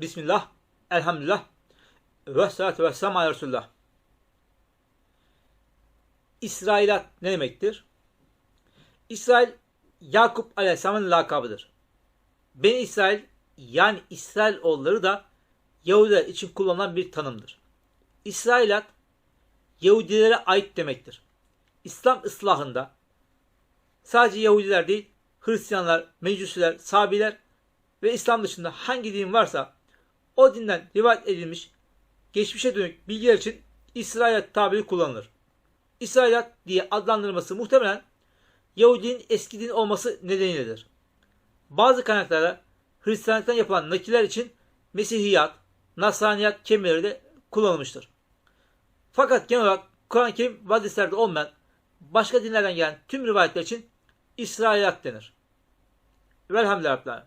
Bismillah, elhamdülillah, ve salatu ve selam ala Resulullah. İsrailat ne demektir? İsrail, Yakup Aleyhisselam'ın lakabıdır. Beni İsrail, yani İsrailoğulları da Yahudiler için kullanılan bir tanımdır. İsrailat, Yahudilere ait demektir. İslam ıslahında sadece Yahudiler değil, Hristiyanlar, Mecusiler, Sabiler ve İslam dışında hangi din varsa o dinden rivayet edilmiş geçmişe dönük bilgiler için İsrailat tabiri kullanılır. İsrailat diye adlandırılması muhtemelen Yahudinin eski din olması nedeniyledir. Bazı kaynaklarda Hristiyanlıktan yapılan nakiller için Mesihiyat, Nasraniyat kelimeleri de kullanılmıştır. Fakat genel olarak Kur'an-ı Kerim ve hadislerde olmayan başka dinlerden gelen tüm rivayetler için İsrailat denir. Velhamdülillah.